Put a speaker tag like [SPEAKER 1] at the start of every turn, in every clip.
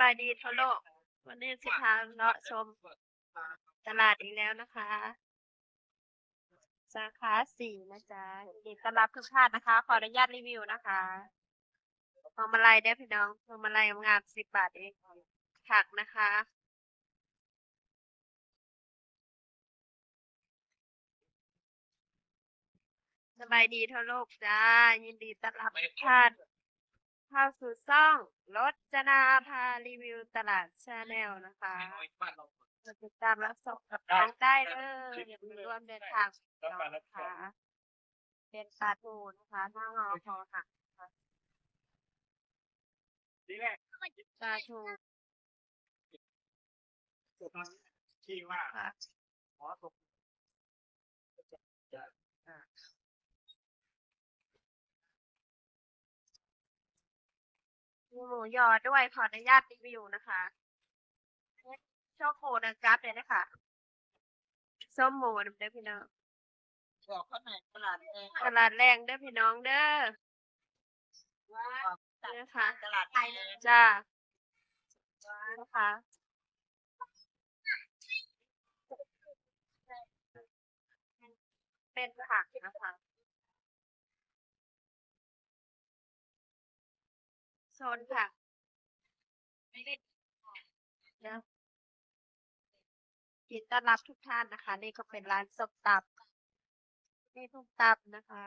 [SPEAKER 1] บายดีทั่วโลก วันนี้สิพาเลาะชมตลาดอีกแล้วนะคะ สาขาสี่นะจ๊ะยินดีต้อนรับทุกท่านนะคะ ขออนุญาตรีวิวนะคะพวงมาลัยได้พี่น้องพวงมาลัยงามสิบบาทเองผักนะคะสบายดีทั่วโลกจ้า ยินดีต้อนรับทุกท่าน เข้าสู่ซ่องรจนาพารีวิวตลาดชาแนลนะคะกดติดตามรับชมกับน้องได้เลยอย่าลืมร่วมเดินทางกับเรานะคะเป็นปลาทูนะคะหน้างอพอค่ะปลาทู
[SPEAKER 2] ที่ว่า
[SPEAKER 1] ค่ะ
[SPEAKER 2] ขอตก
[SPEAKER 1] หมูยอด้วยขออนุญาตรีวิวนะคะช่อโคนะกราฟเลยนะคะส้มหมูน้ำเด้อพี่น้อง
[SPEAKER 3] บอกเขาหน่อยตลาดเอง
[SPEAKER 1] ตลาดแรงเด้อพี่น้องเด้อ
[SPEAKER 3] ว่า
[SPEAKER 1] นะคะ
[SPEAKER 3] ตลาดไทยเลย
[SPEAKER 1] จ้านะคะเป็นผักนะคะ โซนผักนะยินดีต้อนรับทุกท่านนะคะ นี่ก็เป็นร้านส้มตำนี่ส้มตำนะคะ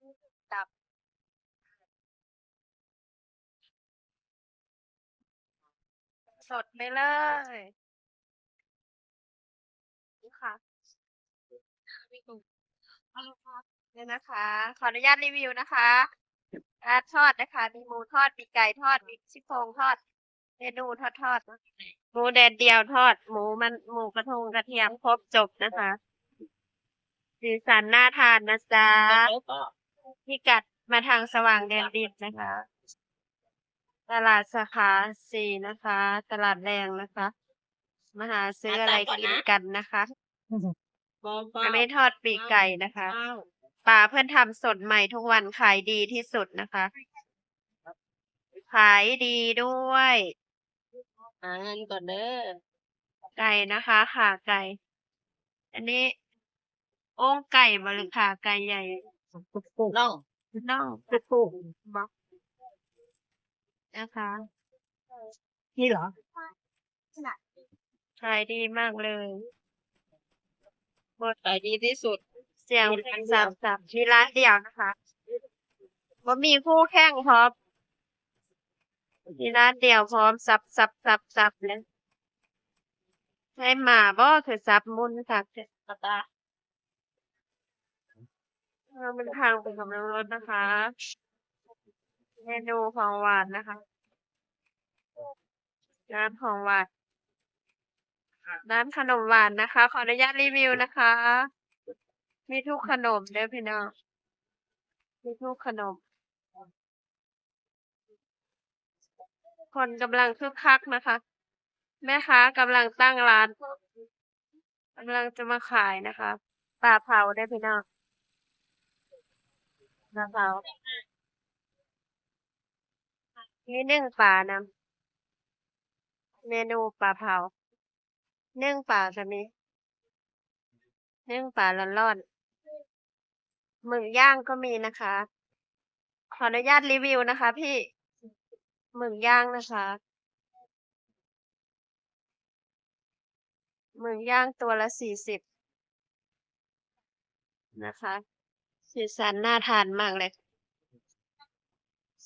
[SPEAKER 1] นี่ส้มตำสดไปเลยนี่ค่ะเนี่ยนะคะ ขออนุญาตรีวิวนะคะ ปลาทอดนะคะ มีหมูทอด มีไก่ทอด มีชิโครงทอดเมนูทอดทอดนะหมูแดดเดียวทอด หมูมันหมูกระทงกระเทียมครบจบนะคะสีสันน่าทานนะจ๊ะพิกัดมาทางสว่างแดนดินนะคะ ตลาดสาขาสี่นะคะ ตลาดแรงนะคะมาหาซื้ออะไรกินกันนะคะ อันนี้ทอดปีกไก่นะคะ ปลาเพื่อนทำสดใหม่ทุกวันขายดีที่สุดนะคะ ขายดีด้วย
[SPEAKER 3] หาเงินก่อนเด้อ
[SPEAKER 1] ไก่นะคะขาไก่ อันนี้โอ่งไก่บหรือขาไก่ใหญ่
[SPEAKER 3] น้อง
[SPEAKER 1] น่องปุกปุกบอกนะคะ
[SPEAKER 3] นี่เหรอ
[SPEAKER 1] ขายดีมากเลย
[SPEAKER 3] ขายดีที่สุด
[SPEAKER 1] เสียงสับสับมีร้านเดียวนะคะว่ามีคู่แข่งพร้อมมีร้านเดียวพร้อมสับสับสับสับเลยให้หมาบ่ถือสับมุนสักเจ็ด
[SPEAKER 3] ตาตา
[SPEAKER 1] เราเป็นทางเป็นกำลังรถนะคะ เมนูของหวานนะคะร้านของหวานร้านขนมหวานนะคะ ขออนุญาตรีวิวนะคะ มีทุกขนมเด้อพี่น้องมีทุกขนม คนกำลังคึกคักนะคะ แม่ค้ากำลังตั้งร้านกำลังจะมาขายนะคะปลาเผาได้พี่น้องปลาเผามีนึ่งปลานะเมนูปลาเผานึ่งปลาจะมีนึ่งปลาร้อนๆ หมึกย่างก็มีนะคะ ขออนุญาตรีวิวนะคะ พี่หมึกย่างนะคะหมึกย่างตัวละสี่สิบนะคะสีสันน่าทานมากเลย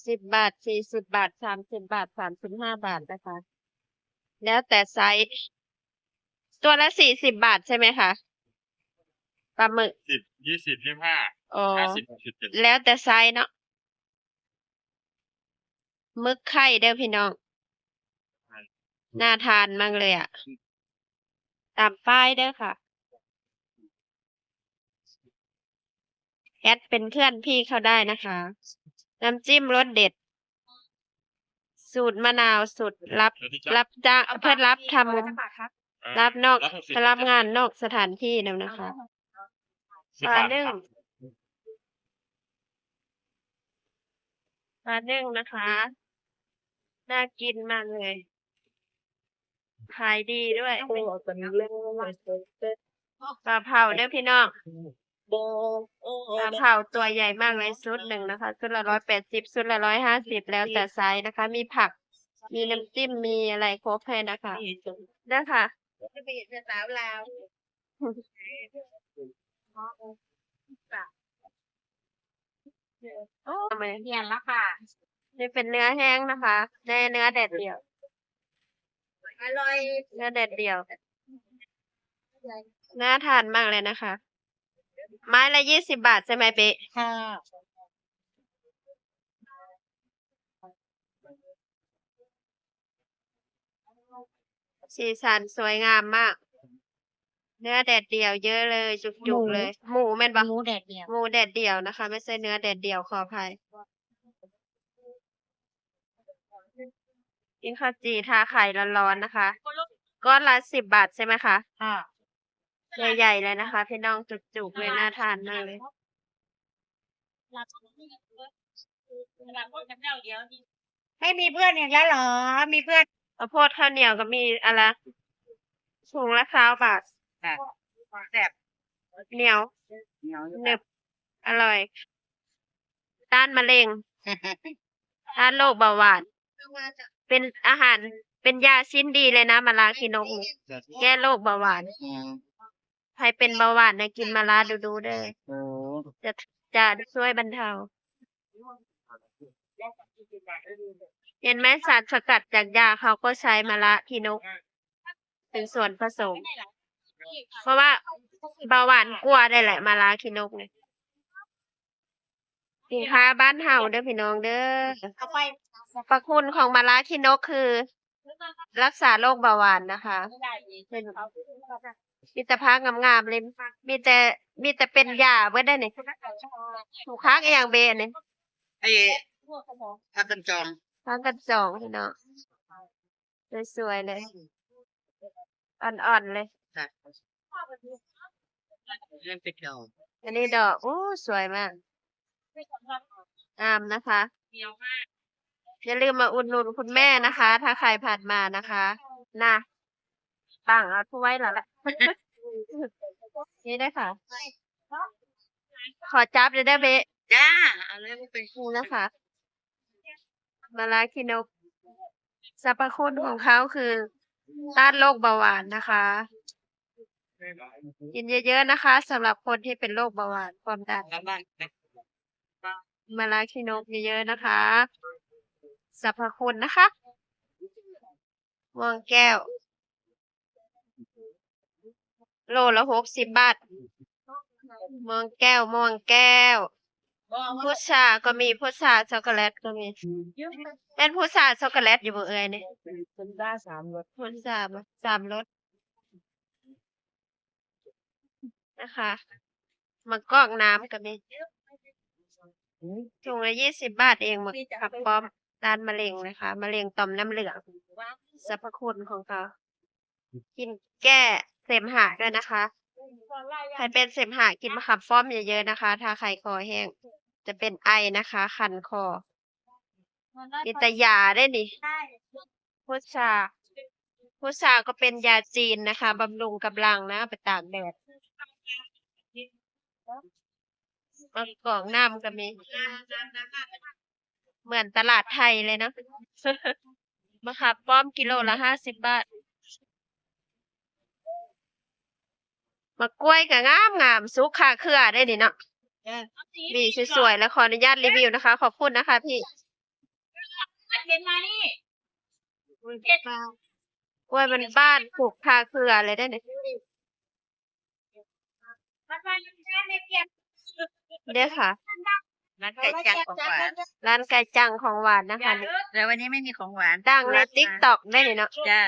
[SPEAKER 1] สิบบาทสี่สิบบาทสามสิบบาทสามสิบห้าบาทนะคะ แล้วแต่ไซส์ตัวละสี่สิบบาทใช่ไหมคะ ปลาหมึก
[SPEAKER 2] สิบยี่สิบยี่ห้า
[SPEAKER 1] อ๋อ
[SPEAKER 2] ห้าสิบสิบเจ็ด
[SPEAKER 1] แล้วแต่ไซส์เนาะหมึกไข่เด้อพี่น้องน่าทานมากเลยอะ ตามป้ายเด้อค่ะ แอดเป็นเพื่อนพี่เขาได้นะคะ น้ำจิ้มรสเด็ด สูตรมะนาวสูตรรับ รับจ้างเพื่อรับทำรับนอกรับงานนอกสถานที่แล้วนะคะ ปลานึ่งปลานึ่งนะคะ น่ากินมากเลย ขายดีด้วย
[SPEAKER 3] โอ้ตอนนี้เล่นไปเซ็ตเซ็ต
[SPEAKER 1] ปลาเผาเด้อพี่น้อง
[SPEAKER 3] โบโอ้
[SPEAKER 1] ปลาเผาตัวใหญ่มากเลยชุดหนึ่งนะคะชุดละร้อยแปดสิบชุดละร้อยห้าสิบแล้วแต่ไซส์นะคะ มีผัก มีน้ำจิ้ม มีอะไรครบให้นะคะ
[SPEAKER 3] นี่จน
[SPEAKER 1] เด้อค่ะ
[SPEAKER 3] จะไปเห็นสาวลาว
[SPEAKER 1] โอ้มา
[SPEAKER 3] เพียนละค่ะ
[SPEAKER 1] นี่เป็นเนื้อแห้งนะคะในเนื้อแดดเดียว
[SPEAKER 3] อร่อย
[SPEAKER 1] เนื้อแดดเดียว น่าทานมากเลยนะคะ ไม้ละยี่สิบบาทใช่ไหมเป๊ะ
[SPEAKER 3] ค่ะ
[SPEAKER 1] สีสันสวยงามมาก เนื้อแดดเดียวเยอะเลยจุกๆเลย หมูแม่นปะ
[SPEAKER 3] หมูแดดเดียว
[SPEAKER 1] หมูแดดเดียวนะคะ ไม่ใช่เนื้อแดดเดียวขออภัยกินข้าวจีทาไข่ร้อนๆนะคะ ก้อนละสิบบาทใช่ไหมคะ
[SPEAKER 3] ค่ะ
[SPEAKER 1] ใหญ่ๆเลยนะคะ พี่น้องจุกๆเลยน่าทานมากเลย
[SPEAKER 3] ไม่มีเพื่อนอีกแล้วเหรอ มีเพื่อน
[SPEAKER 1] ข้าวโพดข้าวเหนียวก็มีอะไรถุงละสามบาท
[SPEAKER 3] แซ่บ
[SPEAKER 1] เหนียว
[SPEAKER 3] เหนียว
[SPEAKER 1] หนึบอร่อยต้านมะเร็งต้านโรคเบาหวาน เป็นอาหารเป็นยาชิ้นดีเลยนะมะระคีนกนี่แก้โรคเบาหวานใครเป็นเบาหวานนะกินมะระดูๆเด้อ
[SPEAKER 3] โอ้
[SPEAKER 1] จะจะช่วยบรรเทา เห็นไหมสารสกัดจากยาเขาก็ใช้มะระคีนกเป็นส่วนผสม เพราะว่าเบาหวานกลัวได้แหละมะระคีนกเนี่ยสินค้าบ้านเฮาเด้อพี่น้องเด้อ
[SPEAKER 3] เอาไป
[SPEAKER 1] ประคุณของมะระคีนกคือ รักษาโรคเบาหวานนะคะเป็นมีแต่พักงามๆเลยมีแต่มีแต่เป็นยาเบิดได้เนี่ยถูกค้างอหย่างเบนเนี่ย
[SPEAKER 3] ไอ้พักกันจอง
[SPEAKER 1] พักกันจองพี่น้องสวยๆเลย อ่อนๆเลย
[SPEAKER 3] ค่ะเล่นเป็ดดอง
[SPEAKER 1] อันนี้ดอกโอ้สวยมากงามนะคะอย่าลืมมาอุดหนุนคุณแม่นะคะ ถ้าใครผ่านมานะคะนะตั้งเอาถ้วยแล้วแหละนี่ได้ค่ะ ขอจับเลยได้เบะ
[SPEAKER 3] จ้าเอาเลยไป
[SPEAKER 1] นี่นะคะ มาลาคินกสรรพคุณของเขาคือต้านโรคเบาหวานนะคะ กินเยอะๆนะคะสำหรับคนที่เป็นโรคเบาหวานความดัน
[SPEAKER 3] กลับบ้านไป
[SPEAKER 1] มาลาคินกเยอะๆนะคะสรรพคุณนะคะม่วงแก้ว โลละหกสิบบาทม่วงแก้วม่วงแก้วพุทราก็มีพุทราช็อกโกแลตก็มีเป็นพุทราช็อกโกแลตอยู่บ่เอ่ยเนี่ย
[SPEAKER 3] เป็นด้าสามรส
[SPEAKER 1] พุทราบ่สามรส นะคะมะกอกน้ำก็มีถุงละยี่สิบบาทเองหมดขับป้อมด้านมะเร็งนะคะมะเร็งต่อมน้ำเหลืองสรรพคุณของเขากินแก้เสมหะด้วยนะคะ ใครเป็นเสมหะกินมะขามป้อมเยอะๆนะคะ ถ้าใครคอแห้ง จะเป็นไอนะคะ คันคอกินแต่ยาได้นี่พุทราพุทราก็เป็นยาจีนนะคะบำรุงกำลังนะ ไปตากแดด มะกอกน้ำก็มี เหมือนตลาดไทยเลยเนาะมะขามป้อมกิโลละห้าสิบบาทมะกล้วยก็งามงามๆสุกขาเครือได้นี่เนาะวีสวยๆแล้วขออนุญาตรีวิวนะคะ ขอบคุณนะคะพี่
[SPEAKER 3] เห็นมานี่
[SPEAKER 1] กล้วยมันบ้านปลูกคาเครือเลยได้เนี่ย
[SPEAKER 3] มาไปแค่ใน เก็บ
[SPEAKER 1] เด้อค่ะ
[SPEAKER 3] ร้านไก่จังของหวาน
[SPEAKER 1] ร้านไก่จังของหวานนะคะนี่
[SPEAKER 3] แล้ววันนี้ไม่มีของหวาน
[SPEAKER 1] ดังในติ๊กต็อกได้เนี่ยเนาะ
[SPEAKER 3] จ้า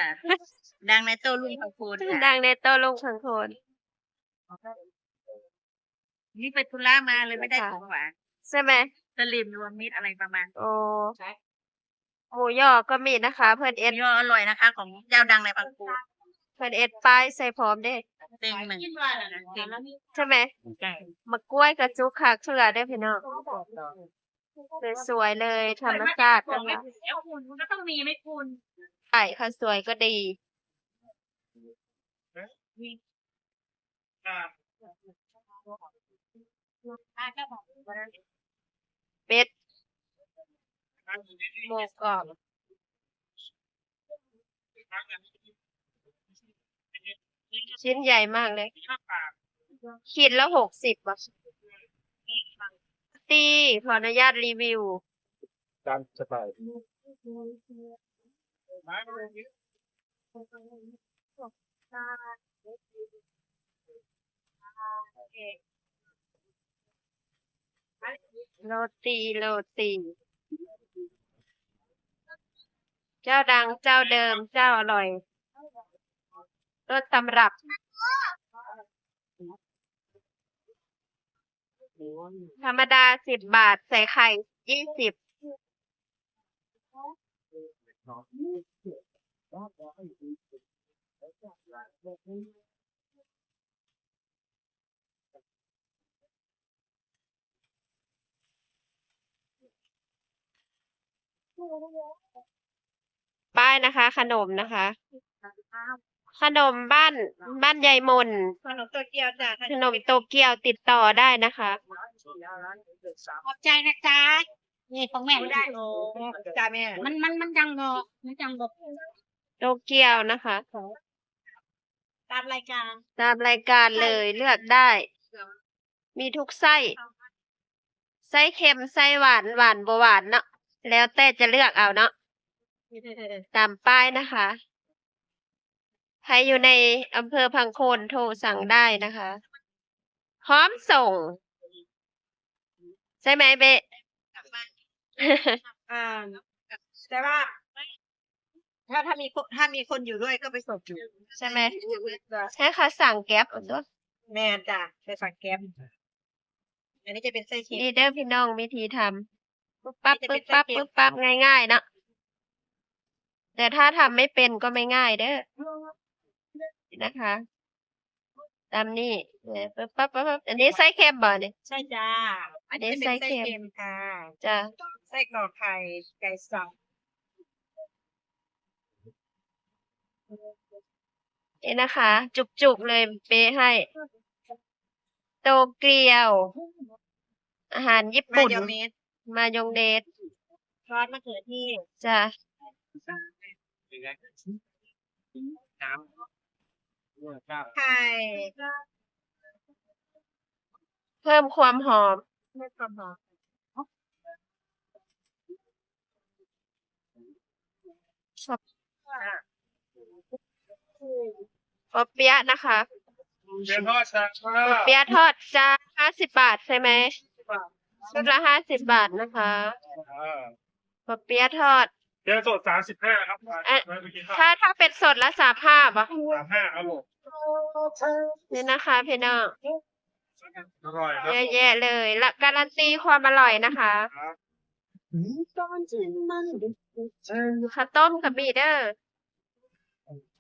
[SPEAKER 3] ดังในโต้รุ่งพังคูณค่ะ
[SPEAKER 1] ดังในโต้ลงทังโคน
[SPEAKER 3] นี่ไปธุระมาเลยไม่ได้ของหวาน
[SPEAKER 1] ใช่ไหม
[SPEAKER 3] สลิมรวมมิตรอะไรประมาณ
[SPEAKER 1] โอ้หมูยอก็มีนะคะ เพื่อนเอ็ด
[SPEAKER 3] ยออร่อยนะคะ ของเจ้าดังในพังคูณ
[SPEAKER 1] เพื่อนเอ็ดป้ายใส่พร้อมเด้
[SPEAKER 3] เต็งหนึ่งเต็ง
[SPEAKER 1] ใช่ไหม
[SPEAKER 3] ใช่
[SPEAKER 1] มะกล้วยกับจุกคาเครือได้อพี่น้องสวยๆเลยธรรมชาติ
[SPEAKER 3] ของ
[SPEAKER 1] นะ
[SPEAKER 3] ไม่
[SPEAKER 1] คะ
[SPEAKER 3] ถูกแล้วคุณมันก็ต้องมีไม่คุณ
[SPEAKER 1] ไก่ค่ะสวยก็ดี
[SPEAKER 2] อ่า
[SPEAKER 3] อะก็บอก
[SPEAKER 1] เป็ด
[SPEAKER 2] ทางอยู่ในที่
[SPEAKER 1] หมูกรอบ
[SPEAKER 2] ทางนั้น
[SPEAKER 1] ชิ้นใหญ่มากเลย
[SPEAKER 2] ข้าวปาก
[SPEAKER 1] ขีดละหกสิบบาทตีขออนุญาตรีวิว
[SPEAKER 2] ตามสบายไม้มาเลย
[SPEAKER 1] โรตีโรตี เจ้าดังเจ้าเดิมเจ้าอร่อย ต้นตำรับ ธรรมดาสิบบาท ใส่ไข่ยี่สิบป้ายนะคะ ขนมนะคะ ขนมบ้านบ้านยายมน
[SPEAKER 3] ขนมตัวเกียวจ้ะ
[SPEAKER 1] ขนมโตเกียวติดต่อได้นะคะ
[SPEAKER 3] ขอบใจนะจ๊ะนี่ของแม่ได้โอ้จ้าแม่ มันมันมันจังงอมันจังบอก
[SPEAKER 1] โตเกียวนะคะ
[SPEAKER 3] ตามรายการ
[SPEAKER 1] ตามรายการเลยเลือกได้ มีทุกไส้ไส้เค็มไส้หวานหวานบหวานเนาะแล้วแต่จะเลือกเอาเนาะตามป้ายนะคะใครอยู่ในอำเภอพังโคนโทรสั่งได้นะคะ พร้อมส่ง ใช่ไหมเบะ
[SPEAKER 3] อ่าแต่ว่า ถ้าถ้ามีคนถ้ามีคนอยู่ด้วยก็ไปส่งอยู่
[SPEAKER 1] ใช่ไหมให้เขาสั่งแก๊ปเอาด้วย
[SPEAKER 3] แม่จ้ะไปสั่งแก๊ปอันนี้จะเป็นไส้เค็ม
[SPEAKER 1] นี่เด้อพี่น้องวิธีทำปึ๊บปั๊บ
[SPEAKER 3] นี่จะเป็
[SPEAKER 1] ปึ๊
[SPEAKER 3] น
[SPEAKER 1] บปั๊บ
[SPEAKER 3] ไส้เค็ม
[SPEAKER 1] ปึ๊บปั๊บง่ายๆเนาะแต่ถ้าทำไม่เป็นก็ไม่ง่ายเด้อ นะคะ ตามนี่เนี่ยปึ๊บปั๊บปั๊บปั๊บอันนี้ไส้เค็มบ่เนี่ย
[SPEAKER 3] ใช่จ้า
[SPEAKER 1] อันนี้
[SPEAKER 3] จะป็
[SPEAKER 1] ไส้เค็ม
[SPEAKER 3] ค่ะ
[SPEAKER 1] จะ
[SPEAKER 3] ไส้กรอกไข่ไก่สับ
[SPEAKER 1] นี่นะคะ จุกๆเลยเปให้ โตเกียว อาหารญี่
[SPEAKER 3] มา
[SPEAKER 1] ปุ่น
[SPEAKER 3] ยองเนส
[SPEAKER 1] มายองเนส
[SPEAKER 3] ซอสมะเขือเทศ
[SPEAKER 1] จ้ะ
[SPEAKER 2] เป็นไงน้ำเนี่ยข้าว
[SPEAKER 3] ไข่
[SPEAKER 1] เพิ่มความหอม
[SPEAKER 3] ไม่ความหอม
[SPEAKER 1] ปอเปี๊ยะนะคะ
[SPEAKER 2] เรียนทอดชา
[SPEAKER 1] ปอเปี๊ยะทอดจ้าห้าสิบบาทใช่ไหมชุดละห้าสิบบาทนะคะปอเปี๊ยะทอด
[SPEAKER 2] เรียนสดสามสิบห้าครับ
[SPEAKER 1] เอ๊ะ
[SPEAKER 2] ไปกินข้าว
[SPEAKER 1] ถ้าถ้าเป็นสดละสามห้าบาท
[SPEAKER 2] สามห้าครับผม
[SPEAKER 1] นี่นะคะพี่น้อง
[SPEAKER 2] อร่อยครั
[SPEAKER 1] เย
[SPEAKER 2] บ
[SPEAKER 1] อะแยะเลยและการันตีความอร่อยนะคะ
[SPEAKER 2] ครับ
[SPEAKER 1] ข้าวต้มกับบีเดอร์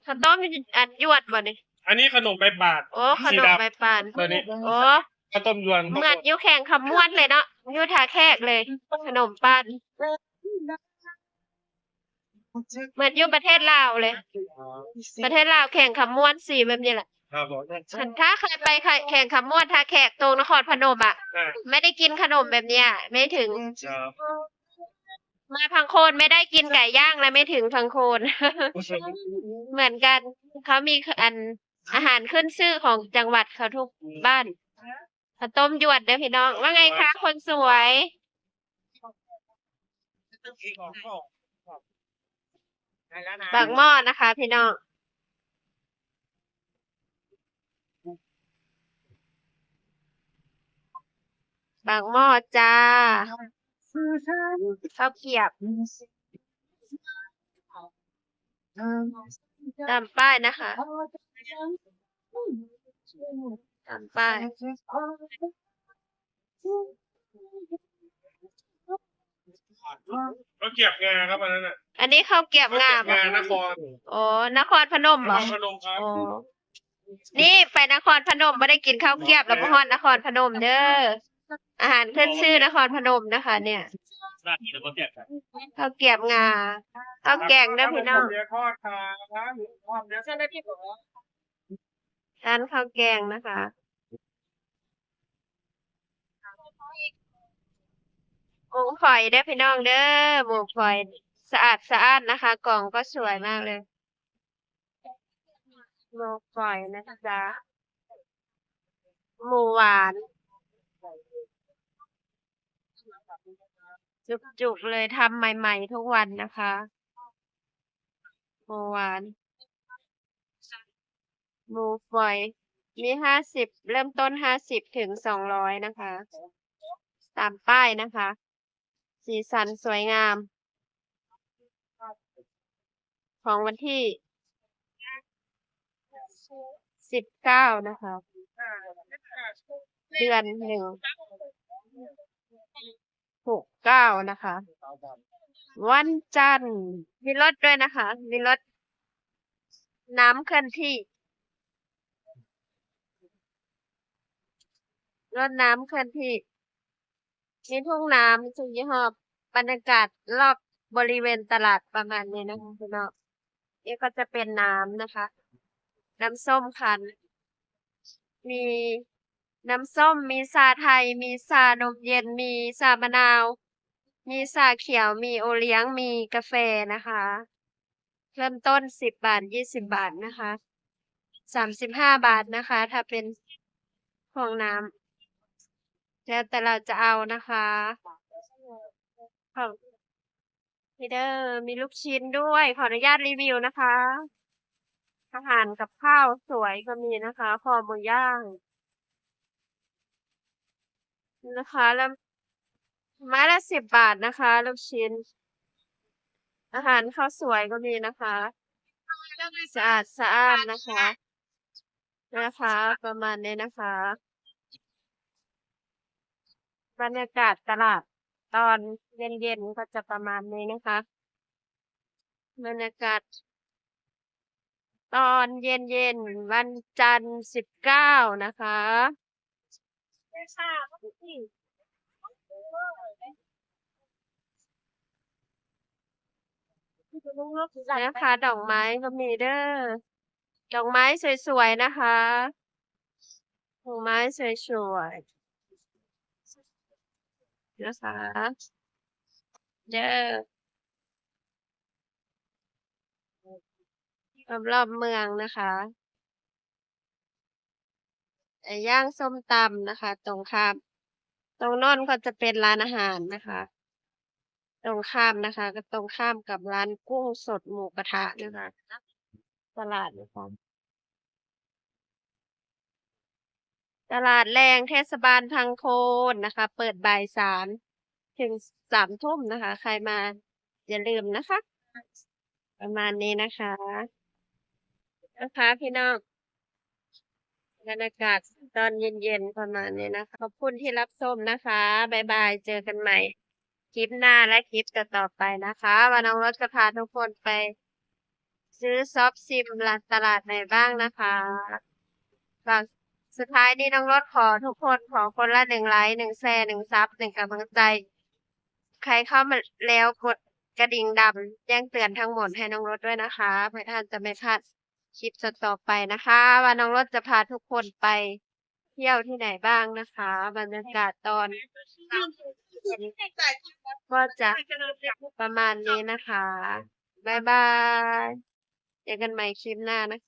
[SPEAKER 1] ข้าวต้มอันยวดบ่เนี่ย
[SPEAKER 2] อันนี้ขนมใบบาท
[SPEAKER 1] โอ้ข
[SPEAKER 2] สี
[SPEAKER 1] นม
[SPEAKER 2] ดำ
[SPEAKER 1] ใบปาน
[SPEAKER 2] ตัวนี้
[SPEAKER 1] โอ้
[SPEAKER 2] ข้าวต้มยวน
[SPEAKER 1] เหมือนอยูแข่งคำม้วนเลยเนาะอยูทาแขกเลย ขนมปัน เหมือนอยูประเทศลาวเลย ประเทศลาวแข่งคำม้วนสีแบบนี้แหละ
[SPEAKER 2] ครับผม
[SPEAKER 1] ฉันถ้าเคยไปแข่งคำม้วนทาแขกตรงนครพนมอะ
[SPEAKER 2] อ่า
[SPEAKER 1] ไม่ได้กินขนมแบบเนี้ยไม่ถึง
[SPEAKER 2] ครับ
[SPEAKER 1] มาพังโคนไม่ได้กินไก่ย่างแล้วไม่ถึงพังโคน เหมือนกันเขามีอันอาหารขึ้นชื่อของจังหวัดเขาทุกบ้านข้าวต้มหยวดเด้อพี่น้อง ว่าไงคะคนสวย
[SPEAKER 3] ได้แล้วนะ
[SPEAKER 1] บางหม้อนะคะ พี่น้องบางหม้อจ้าข้าวเกียบตามป้ายนะคะตามป้าย
[SPEAKER 2] ก็เก็บงาครับอันนั้นน่ะ
[SPEAKER 1] อันนี้ข้าวเกรียบงาบ
[SPEAKER 2] งานคร
[SPEAKER 1] โอ้นครพนม
[SPEAKER 2] น
[SPEAKER 1] เหร
[SPEAKER 2] ค
[SPEAKER 1] อ
[SPEAKER 2] รพนมครับ
[SPEAKER 1] โอ้นี่ไปนครพนมไม่ได้กินข้าวเกรียบแล้วพ่ฮอดนครพนมเด้อ อาหารขึ้นชื่อนครพนมนะคะ เนี่ย
[SPEAKER 2] ร้านนี้เราก็แจกกัน
[SPEAKER 1] ข้าวเกรียบงาข้าวแกงเด้อพี่น้อง
[SPEAKER 2] เนื้อทอดครับหมูทอดเนื้อ
[SPEAKER 3] เจ้าหน้าที่บอกว่า
[SPEAKER 1] ร้านข้าวแกงนะคะ หมูฝอยเด้พี่น้องเด้อหมูฝอยสะอาดสะอาดนะคะ กล่องก็สวยมากเลยหมูฝอยนะจ๊ะหมูหวาน จุกๆเลยทำใหม่ๆทุกวันนะคะหมูหวานหมูฝอย มีห้าสิบเริ่มต้นห้าสิบถึงสองร้อยนะคะ ตามป้ายนะคะ สีสันสวยงาม ของวันที่สิบเก้านะคะ เดือนหนึ่งหกเก้านะคะ วันจันทร์มีรถด้วยนะคะ มีรถน้ำเคลื่อนที่รถน้ำเคลื่อนที่ มีทุ่งน้ำมียี่ห้อบรรยากาศรอบบริเวณตลาดประมาณนี้นะคะพี่น้องนี่ก็จะเป็นน้ำนะคะ น้ำส้มคั้นมีน้ำส้ม มีชาไทย มีชานมเย็น มีชามะนาว มีชาเขียว มีโอเลี้ยง มีกาแฟนะคะ เริ่มต้นสิบบาทยี่สิบบาทนะคะสามสิบห้าบาทนะคะ ถ้าเป็นของน้ำ แล้วแต่เราจะเอานะคะของพีเดอร์มีลูกชิ้นด้วย ขออนุญาตรีวิวนะคะอาหารกับข้าวสวยก็มีนะคะคอหมูย่างนะคะ แล้วไม้ละสิบบาทนะคะ ลูกชิ้น อาหารข้าวสวยก็มีนะคะสะอาดสะอาดนะคะ นะคะ ประมาณนี้นะคะ บรรยากาศตลาดตอนเย็นๆก็จะประมาณนี้นะคะ บรรยากาศ ตอนเย็นๆวันจันทร์สิบเก้านะคะนะคะดอกไม้ก็มีเด้อดอกไม้สวยๆนะคะดอกไม้สวยๆ นะคะเด้อรอบๆเมืองนะคะไอย่างส้มตำนะคะ ตรงข้าม ตรงน้นก็จะเป็นร้านอาหารนะคะ ตรงข้ามนะคะ ก็ตรงข้ามกับร้านกุ้งสดหมูกระทะนะคะตลาดนะคะ ตลาดแรงเทศบาลพังโคนนะคะ เปิดบ่ายสามถึงสามทุ่มนะคะ ใครมาอย่าลืมนะคะ ประมาณนี้นะคะนะคะพี่น้องบรรยากาศตอนเย็นๆประมาณนี้นะคะ ขอบคุณที่รับชมนะคะบ๊ายบายเจอกันใหม่ คลิปหน้าและคลิปต่อๆไปนะคะวันน้องรถจะพาทุกคนไป ซื้อซอฟต์ซิมร้านตลาดไหนบ้างนะคะฝาก สุดท้ายนี้น้องรถขอทุกคนขอคนละหนึ่งไลค์หนึ่งแชร์หนึ่งซับหนึ่งกำลังใจ ใครเข้ามาแล้วกดกระดิ่งดำแจ้งเตือนทั้งหมดให้น้องรถด้วยนะคะเพื่อท่านจะไม่พลาดคลิปต่อไปนะคะ ว่าน้องรถจะพาทุกคนไปเที่ยวที่ไหนบ้างนะคะ บรรยากาศตอนก็จะประมาณนี้นะคะ บ๊ายบาย เจอกันใหม่คลิปหน้านะคะ